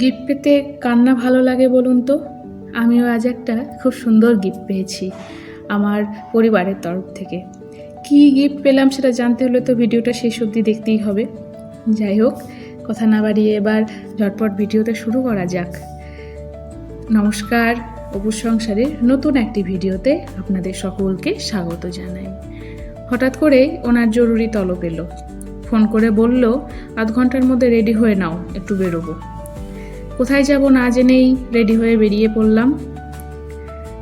Gift পেতে কান্না ভালো লাগে বলুন তো? আমিও আজ একটা খুব সুন্দর গিফট পেয়েছি আমার পরিবারের তরফ থেকে। কী গিফট পেলাম সেটা জানতে হলে তো ভিডিওটা শেষ অবধি দেখতেই হবে। যাই হোক, কথা না বাড়িয়ে এবার ঝটপট ভিডিওটা শুরু করা যাক। নমস্কার, অপুর সংসারের নতুন একটি ভিডিওতে আপনাদের সকলকে স্বাগত জানাই। হঠাৎ করে ওনার জরুরি তলব এলো। ফোন করে বলল, আধ ঘণ্টার মধ্যে রেডি হয়ে নাও, একটু বেরোবো। কোথায় যাব না জেনেই রেডি হয়ে বেরিয়ে পড়লাম।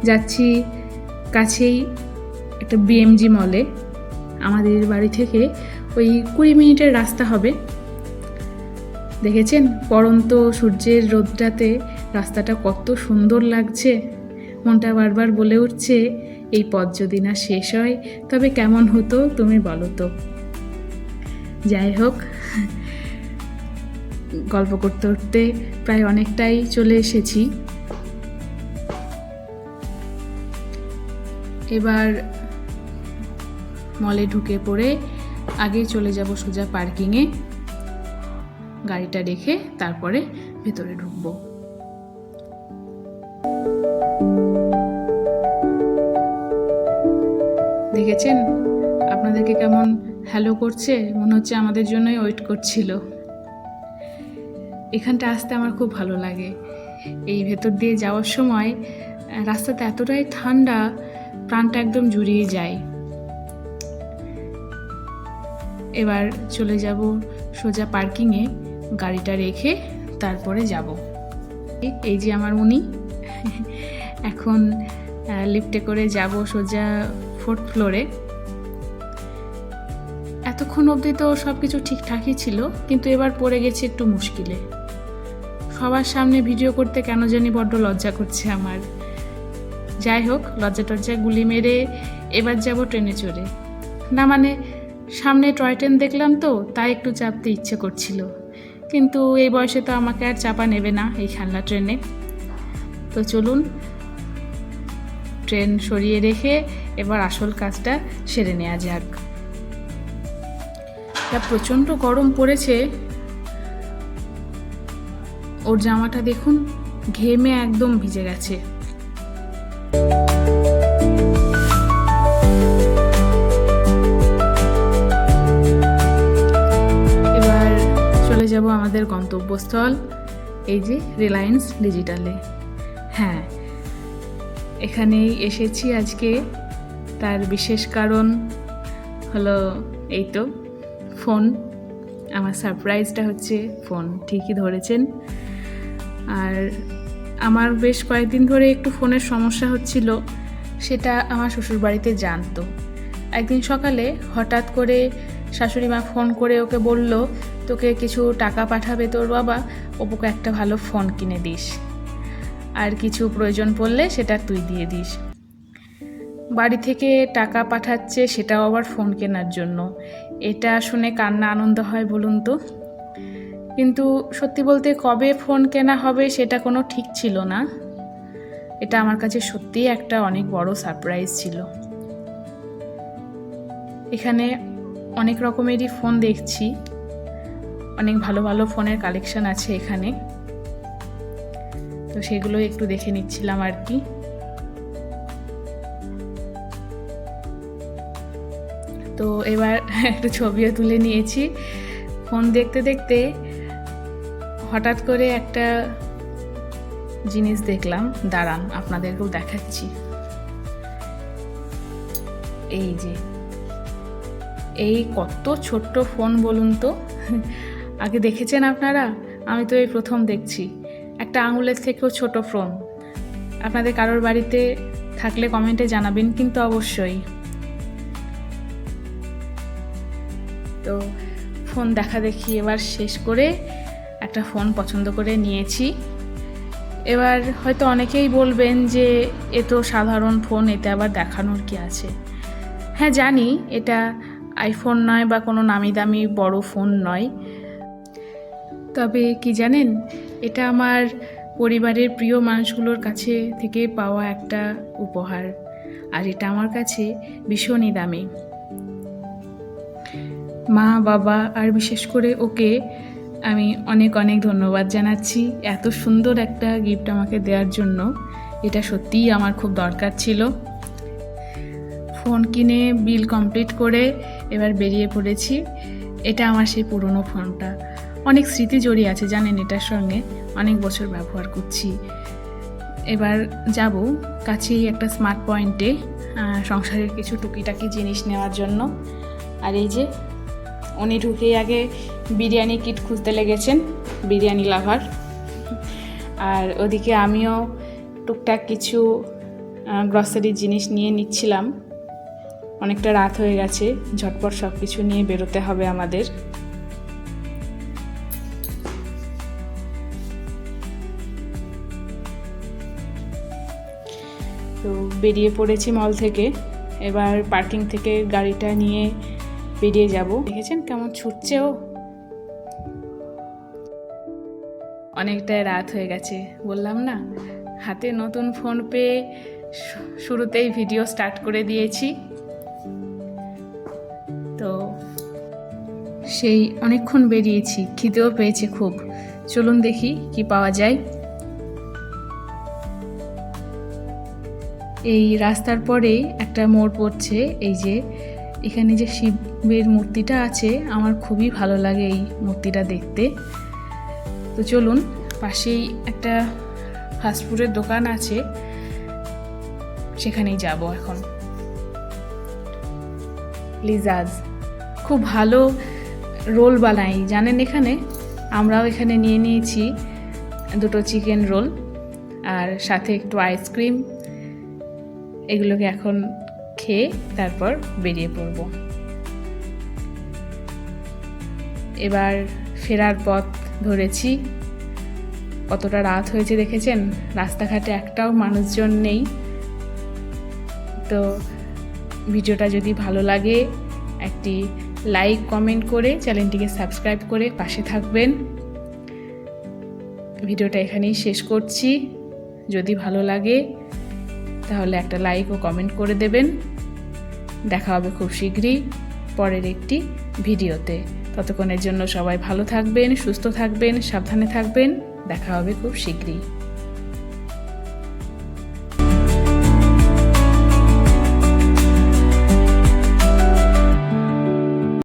যাচ্ছি কাছেই একটা বিএমজি মলে আমাদের বাড়ি থেকে ওই কুড়ি মিনিটের রাস্তা হবে। দেখেছেন পরন্ত সূর্যের রোদটাতে রাস্তাটা কত সুন্দর লাগছে। মনটা বারবার বলে উঠছে, এই পথ যদি না শেষ হয় তবে কেমন হতো তুমি বলো তো। যাই হোক গল্প করতে করতে প্রায় অনেকটাই চলে এসেছি। এবার মলে ঢুকে পড়ে আগে চলে যাব সোজা পার্কিংয়ে গাড়িটা রেখে তারপরে ভেতরে ঢুকবো। দেখেছেন? আপনাদেরকে কেমন হ্যালো করছে? মনে হচ্ছে আমাদের জন্যই ওয়েট করছিল। এখানটা আসতে আমার খুব ভালো লাগে। এই ভেতর দিয়ে যাওয়ার সময় রাস্তাতে এতটাই ঠান্ডা, প্রাণটা একদম জুড়িয়ে যায়। এবার চলে যাব সোজা পার্কিংয়ে, গাড়িটা রেখে তারপরে যাব। এই যে আমার উনি। এখন লিফটে করে যাব সোজা ফোর্থ ফ্লোরে এতক্ষণ অবধি তো সব কিছু ঠিকঠাকই ছিল, কিন্তু এবার পড়ে গেছে একটু মুশকিলে। সবার সামনে ভিডিও করতে কেন জানি বড্ড লজ্জা করছে আমার। যাই হোক, লজ্জা টজ্জা গুলি মেরে এবার যাব ট্রেনে চড়ে। না মানে সামনে টয় ট্রেন দেখলাম তো, তাই একটু চাপতে ইচ্ছে করছিল। কিন্তু এই বয়সে তো আমাকে আর চাপা নেবে না এই খেলনা ট্রেনে। তো চলুন, ট্রেন সরিয়ে রেখে এবার আসল কাজটা সেরে নেওয়া যাক। তা প্রচণ্ড গরম পড়েছে ওর জামাটা দেখুন, ঘেমে একদম ভিজে গেছে। এবার চলে যাব আমাদের গন্তব্যস্থল, এই যে রিলায়েন্স ডিজিটালে হ্যাঁ এখানেই এসেছি আজকে। তার বিশেষ কারণ হলো এই তো, ফোন। আমার সারপ্রাইজটা হচ্ছে ফোন, ঠিকই ধরেছেন। আর আমার বেশ কয়েকদিন ধরে একটু ফোনের সমস্যা হচ্ছিল, সেটা আমার শ্বশুর বাড়িতে জানতো। একদিন সকালে হঠাৎ করে শাশুড়ি মা ফোন করে ওকে বলল, তোকে কিছু টাকা পাঠাবে তোর বাবা, অপুকে একটা ভালো ফোন কিনে দিস। আর কিছু প্রয়োজন পড়লে সেটা তুই দিয়ে দিস। বাড়ি থেকে টাকা পাঠাচ্ছে সেটাও আবার ফোন কেনার জন্য। এটা শুনে কান্না আনন্দ হয় বলুন তো? কিন্তু সত্যি বলতে কবে ফোন কেনা হবে সেটা কোনো ঠিক ছিল না। এটা আমার কাছে সত্যিই একটা অনেক বড় সারপ্রাইজ ছিল। এখানে অনেক রকমেরই ফোন দেখছি। অনেক ভালো ভালো ফোনের কালেকশন আছে এখানে। তো সেগুলো একটু দেখে নিচ্ছিলাম আর কি। তো এবার একটু ছবিও তুলে নিয়েছি। ফোন দেখতে দেখতে হঠাৎ করে একটা জিনিস দেখলাম, দাঁড়ান, আপনাদেরকেও দেখাচ্ছি। এই যে, এই কত ছোট্ট ফোন বলুন তো। আগে দেখেছেন আপনারা? আমি তো এই প্রথম দেখছি। একটা আঙুলের থেকেও ছোট ফোন। আপনাদের কারোর বাড়িতে থাকলে কমেন্টে জানাবেন কিন্তু অবশ্যই। তো, ফোন দেখা দেখি এবার শেষ করে একটা ফোন পছন্দ করে নিয়েছি। এবার হয়তো অনেকেই বলবেন যে, এ তো সাধারণ ফোন, এতে আবার দেখানোর কি আছে? হ্যাঁ জানি এটা আইফোন নয় বা কোনো নামি দামি বড় ফোন নয়। তবে কি জানেন, এটা আমার পরিবারের প্রিয় মানুষগুলোর কাছে থেকে পাওয়া একটা উপহার। আর এটা আমার কাছে ভীষণই দামি। মা, বাবা, আর বিশেষ করে ওকে আমি অনেক অনেক ধন্যবাদ জানাচ্ছি এত সুন্দর একটা গিফট আমাকে দেওয়ার জন্য। এটা সত্যিই আমার খুব দরকার ছিল। ফোন কিনে বিল কমপ্লিট করে এবার বেরিয়ে পড়েছি। এটা আমার সেই পুরনো ফোনটা। অনেক স্মৃতি জড়িয়ে আছে জানেন এটার সঙ্গে। অনেক বছর ব্যবহার করছি। এবার যাব কাছেই একটা স্মার্ট পয়েন্টে সংসারের কিছু টুকিটাকি জিনিস নেওয়ার জন্য। আর এই যে উনি ঢুকেই আগে বিরিয়ানি কিট খুঁজতে লেগেছেন, বিরিয়ানি লাভার। আর ওদিকে আমিও টুকটাক কিছু গ্রসারি জিনিস নিয়ে নিচ্ছিলাম। অনেকটা রাত হয়ে গেছে, ঝটপট সব কিছু নিয়ে বেরোতে হবে আমাদের। তো বেরিয়ে পড়েছি মল থেকে, এবার পার্কিং থেকে গাড়িটা নিয়ে বেরিয়ে যাব। দেখেছেন কেমন ছুটছে ও? অনেকটাই রাত হয়ে গেছে, বললাম না, হাতে নতুন ফোন পেয়ে শুরুতেই ভিডিও স্টার্ট করে দিয়েছি। তো সেই অনেকক্ষণ বেরিয়েছি, খিদেও পেয়েছে খুব। চলুন দেখি কি পাওয়া যায়। এই রাস্তার পরেই একটা মোড় পড়ছে, এই যে এখানে যে শিবের মূর্তিটা আছে, আমার খুবই ভালো লাগে এই মূর্তিটা দেখতে। তো চলুন, পাশেই একটা ফাস্টফুডের দোকান আছে, সেখানেই যাব এখন। লিজাজ খুব ভালো রোল বানাই, জানেন এখানে? আমরাও এখানে নিয়ে নিয়েছি দুটো চিকেন রোল, আর সাথে একটু আইসক্রিম এগুলোকে এখন খেয়ে তারপর বেরিয়ে পড়ব। এবার ফেরার পথ ধরেছি। কতটা রাত হয়েছে দেখেছেন? রাস্তাঘাটে একটাও মানুষজন নেই। তো ভিডিওটা যদি ভালো লাগে, একটি লাইক, কমেন্ট করে চ্যানেলটিকে সাবস্ক্রাইব করে পাশে থাকবেন। ভিডিওটা এখানেই শেষ করছি। যদি ভালো লাগে, তাহলে একটা লাইক ও কমেন্ট করে দেবেন। দেখা হবে খুব শীঘ্রই পরের একটি ভিডিওতে। ততক্ষণের জন্য সবাই ভালো থাকবেন সুস্থ থাকবেন সাবধানে থাকবেন। দেখা হবে খুব শীঘ্রই।